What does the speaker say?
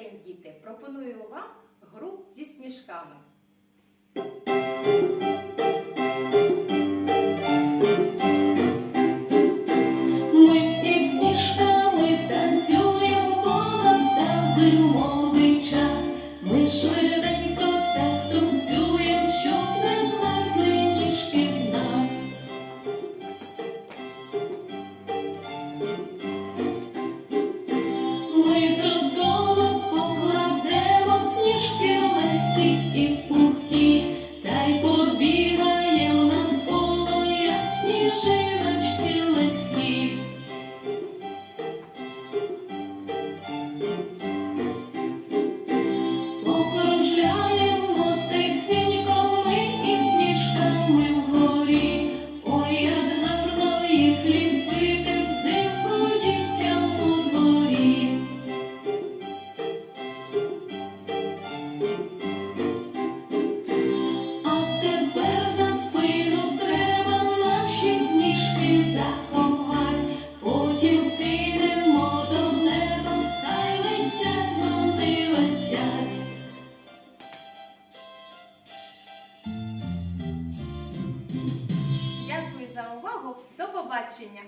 день, діти! Пропоную вам гру зі сніжками. televisão. Vamos, dá bobatinha.